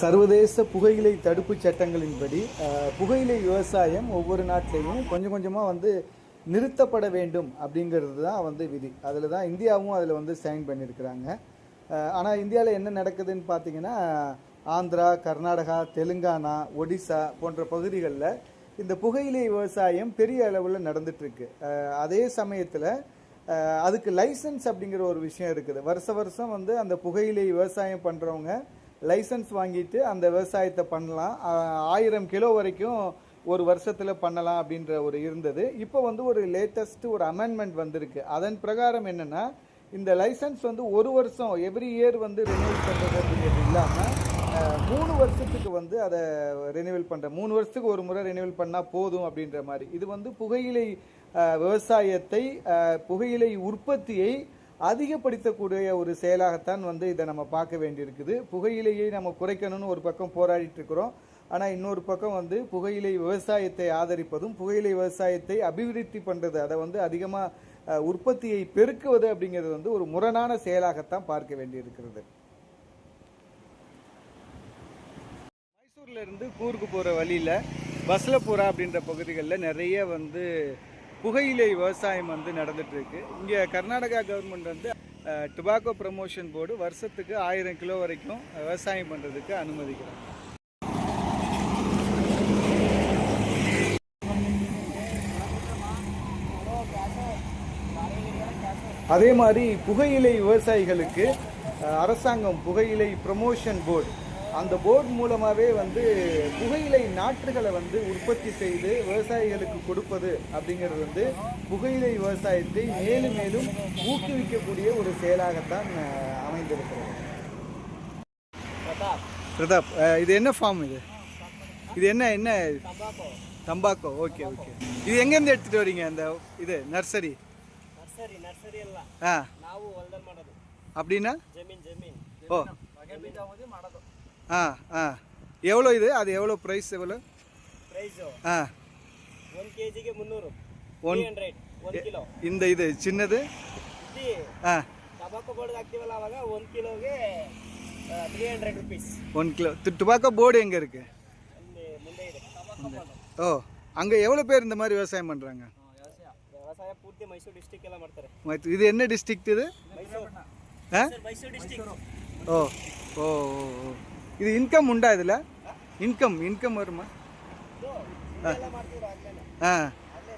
சர்வதேச புகையிலை தடுப்பு சட்டங்களின்படி புகையிலை விவசாயம் ஒவ்வொரு நாட்டிலையும் கொஞ்சம் கொஞ்சமாக வந்து நிறுத்தப்பட வேண்டும் அப்படிங்கிறது தான் வந்து விதி. அதில் தான் இந்தியாவும் அதில் வந்து சைன் பண்ணியிருக்கிறாங்க. ஆனால் இந்தியாவில் என்ன நடக்குதுன்னு பார்த்தீங்கன்னா ஆந்திரா கர்நாடகா தெலுங்கானா ஒடிசா போன்ற பகுதிகளில் இந்த புகையிலை விவசாயம் பெரிய அளவில் நடந்துட்டுருக்கு. அதே சமயத்தில் அதுக்கு லைசன்ஸ் அப்படிங்கிற ஒரு விஷயம் இருக்குது. வருஷ வருஷம் வந்து அந்த புகையிலை விவசாயம் பண்ணுறவங்க லைசன்ஸ் வாங்கிட்டு அந்த விவசாயத்தை பண்ணலாம். ஆயிரம் கிலோ வரைக்கும் ஒரு வருஷத்தில் பண்ணலாம் அப்படின்ற ஒரு இருந்தது. இப்போ வந்து ஒரு லேட்டஸ்ட் ஒரு அமெண்ட்மெண்ட் வந்திருக்கு. அதன் பிரகாரம் என்னென்னா இந்த லைசன்ஸ் வந்து ஒரு வருஷம் எவ்ரி இயர் வந்து ரினியூவல் பண்ணுறது அப்படிங்கிறது இல்லாமல் மூணு வருஷத்துக்கு வந்து அதை ரினியூவல் பண்ணுற மூணு வருஷத்துக்கு ஒரு முறை ரினியூவல் பண்ணால் போதும் அப்படின்ற மாதிரி. இது வந்து புகையிலை விவசாயத்தை புகையிலை உற்பத்தியை அதிகப்படுத்தக்கூடிய ஒரு செயலாகத்தான் வந்து இதை நம்ம பார்க்க வேண்டியிருக்குது. புகையிலையை நம்ம குறைக்கணும்னு ஒரு பக்கம் போராடிட்டு இருக்கிறோம் ஆனால் இன்னொரு பக்கம் வந்து புகையிலை விவசாயத்தை ஆதரிப்பதும் புகையிலை விவசாயத்தை அபிவிருத்தி பண்ணுறது அதை வந்து அதிகமாக உற்பத்தியை பெருக்குவது அப்படிங்கிறது வந்து ஒரு முரணான செயலாகத்தான் பார்க்க வேண்டியிருக்கிறது. மைசூர்லேருந்து கூருக்கு போகிற வழியில் பஸ்லபுரா அப்படின்ற பகுதிகளில் நிறைய வந்து புகையிலை விவசாயம் வந்து நடந்துகிட்ருக்கு இங்கே கர்நாடகா கவர்மெண்ட் வந்து டுபாக்கோ ப்ரமோஷன் போர்டு வருஷத்துக்கு ஆயிரம் கிலோ வரைக்கும் விவசாயம் பண்ணுறதுக்கு அனுமதிக்கிறாங்க. அதே மாதிரி புகையிலை விவசாயிகளுக்கு அரசாங்கம் புகையிலை ப்ரமோஷன் போர்டு அந்த போர்டு மூலமாகவே வந்து புகையிலை நாற்றுகளை வந்து உற்பத்தி செய்து விவசாயிகளுக்கு கொடுப்பது அப்படிங்கிறது வந்து புகையிலை விவசாயத்தை மேலும் மேலும் ஊக்குவிக்கக்கூடிய ஒரு செயலாகத்தான் அமைந்திருக்கிறது. பிரதாப் இது என்ன ஃபார்ம் இது? இது என்ன என்ன? Tobacco okay okay. இது எங்கேருந்து எடுத்துகிட்டு வரீங்க அந்த இது நர்சரி? நர்சரி ஆ. அப்படின்னா? ஓ. ஆ ஆ எவ்வளோ இது அது எவ்வளோ ப்ரைஸ் எவ்வளோ ಪ್ರೈಸು ஆ ಒಂದು ಕೆ ಜಿಗೆ ಮುನ್ನೂರು ಒನ್ ತ್ರೀ ಹಂಡ್ರೆಡ್ ಒಂದು ಕಿಲೋ இந்த இது சின்னது ಇಲ್ಲಿ ஆ ಟಬಾಕೋ ಬೋರ್ಡ್ ಹಾಕ್ತೀವಲ್ಲ ಅವಾಗ ಒಂದು ಕಿಲೋಗೆ three hundred rupees one kilo tobacco board எங்கே இருக்குது ಅಲ್ಲಿ ಮುಂದೆ ಇದೆ ಟಬಾಕೋ ಬೋರ್ಡ್ ஓ அங்கே எவ்வளோ பேர் இந்த மாதிரி விவசாயம் பண்ணுறாங்க ವ್ಯವಸಾಯ ಪೂರ್ತಿ ಮೈಸೂರು ಡಿಸ್ಟಿಕ್ ಎಲ್ಲ ಮಾಡ್ತಾರೆ இது என்ன டிஸ்ட்ரிக்ட் இது ಮೈಸೂರು ஆ ಮೈಸೂರು ಡಿಸ್ಟಿಕ್ ஓ ஓ ஓ ஓ. இது இன்கம் உண்டா இதில் இன்கம் இன்கம் வருமா ಎಲ್ಲ ಮಾಡ್ತಿದ್ರು ಆಗ್ಲೇ ஆ ಆಗ್ಲೇ